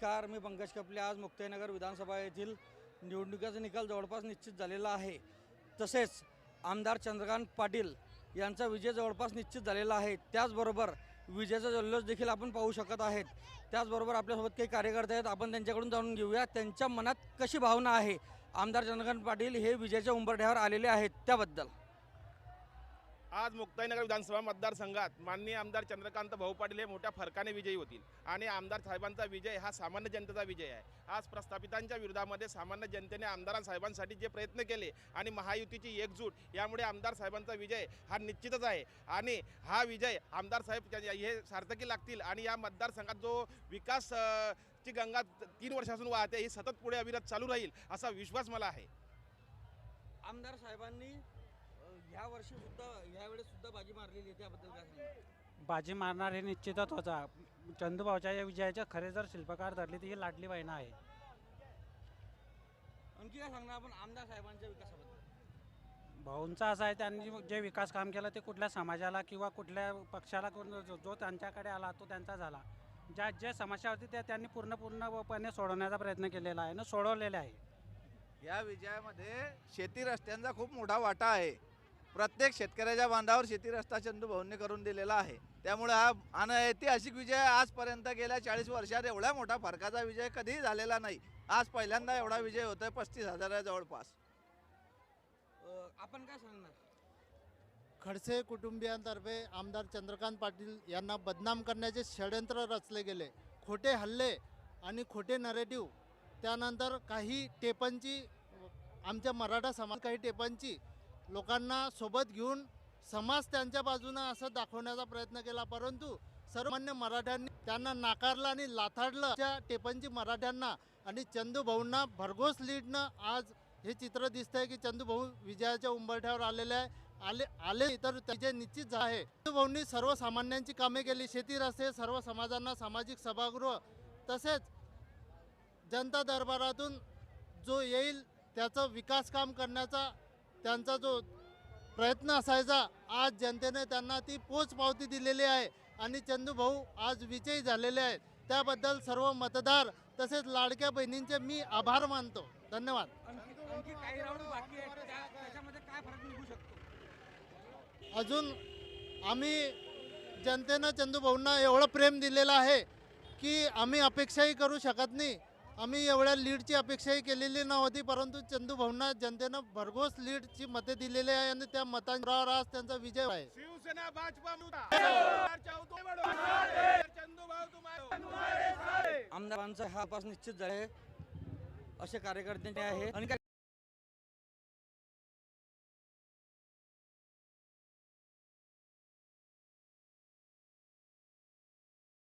नमस्कार मी पंकज कपले. आज मुक्ताईनगर विधानसभा येथील निवडणुकीचा निकाल जवळपास निश्चित झालेला आहे. तसेच आमदार चंद्रकांत पाटील यांचा विजय जवळपास निश्चित झालेला आहे. त्याचबरोबर विजयाचा जल्लोष देखील आपण पाहू शकत आहेत. त्याचबरोबर आपल्यासोबत काही कार्यकर्ते आहेत. आपण त्यांच्याकडून जाणून घेऊया त्यांच्या मनात कशी भावना आहे? आमदार चंद्रकांत पाटील हे विजयाच्या उंबरठ्यावर आलेले आहेत. त्याबद्दल. आज मुक्ताईनगर विधानसभा मतदारसंघात माननीय आमदार चंद्रकांत भाऊ पाटील हे मोठ्या फरकाने विजयी होतील आणि आमदार साहेबांचा विजय हा सामान्य जनतेचा विजय आहे. आज प्रस्थापितांच्या विरोधामध्ये सामान्य जनतेने आमदार साहेबांसाठी जे प्रयत्न केले आणि महायुतीची एकजूट यामुळे आमदार साहेबांचा विजय हा निश्चितच आहे. आणि हा विजय आमदार साहेब हे सार्थकी लागतील आणि या मतदारसंघात जो विकास ची गंगा तीन वर्षापासून वाहते ही सतत पुढे अविरत चालू राहील असा विश्वास मला आहे. आमदार साहेबांनी ह्या वर्षी सुद्धा ह्यावेळेस सुद्धा बाजी मारलेली आहे त्याबद्दल काय सांगा बाजी मारणार हे निश्चितच होता. चंदूभाऊच्या या विजयाचे खरे जर शिल्पकार धरले तर ही लाडली बहीण आहे. आणखी काय सांगणार आपण आमदार साहेबांच्या विकासाबद्दल? भाऊंचा असा आहे त्यांनी जे विकास काम केलं ते कुठल्या समाजाला किंवा कुठल्या पक्षाला कोण- जो जो त्यांच्याकडे आला तो त्यांचा झाला. ज्या ज्या समस्या होती त्या त्यांनी पूर्ण पूर्णपणे सोडवण्याचा प्रयत्न केलेला आहे ना सोडवलेले आहे. या विजयामध्ये शेती रस्त्यांचा खूप मोठा वाटा आहे. प्रत्येक शेतकऱ्याच्या बांधावर शेती रस्ता चंदू भाऊंनी करून दिलेला आहे. त्यामुळे हा आणि ऐतिहासिक विजय आजपर्यंत गेल्या चाळीस वर्षात एवढा मोठा फरकाचा विजय कधीही झालेला नाही. आज पहिल्यांदा एवढा विजय होतोय पस्तीस हजारा जवळपास. आपण काय सांगणार? खडसे कुटुंबियांतर्फे आमदार चंद्रकांत पाटील यांना बदनाम करण्याचे षडयंत्र रचले गेले. खोटे हल्ले आणि खोटे नरेटिव्ह त्यानंतर काही टेपांची आमच्या मराठा समाज काही टेपांची लोकांना सोबत घेऊन समाज त्यांच्या बाजूनं असं दाखवण्याचा प्रयत्न केला. परंतु सर्वमान्य मराठ्यांनी त्यांना नाकारलं आणि लाथाडलं. त्या टेपनची मराठ्यांना आणि चंदूभाऊंना भरघोस लीडनं आज हे चित्र दिसतंय की चंदूभाऊ विजयाच्या उंबरठ्यावर आलेले आहे. आले आले तर विजय निश्चित आहे. चंदूभाऊंनी सर्वसामान्यांची कामे केली. शेती रस्ते सर्व समाजांना सामाजिक सभागृह तसेच जनता दरबारातून जो येईल त्याचं विकास काम करण्याचा त्यांचा जो प्रयत्न असायचा आज जनतेने त्यांना ती पोचपावती दिलेली आहे आणि चंदू भाऊ आज विजयी झालेले आहेत. त्याबद्दल सर्व मतदार तसेच लाडक्या बहिणींचे मी आभार मानतो. धन्यवाद. अजून आम्ही जनतेनं चंदू भाऊंना एवढं प्रेम दिलेलं आहे की आम्ही अपेक्षाही करू शकत नाही. आम्ही एवढ्या लीडची अपेक्षाही केलेली नव्हती परंतु चंदू भाऊंना जनतेनं भरघोस लीडची मते दिलेली आहे आणि त्या मतांवर आज त्यांचा विजय आहे. शिवसेना भाजपा चंदू भाऊ तुम्हाला आमदारांचा हा पास निश्चित झाले असे कार्यकर्ते आहे. आणि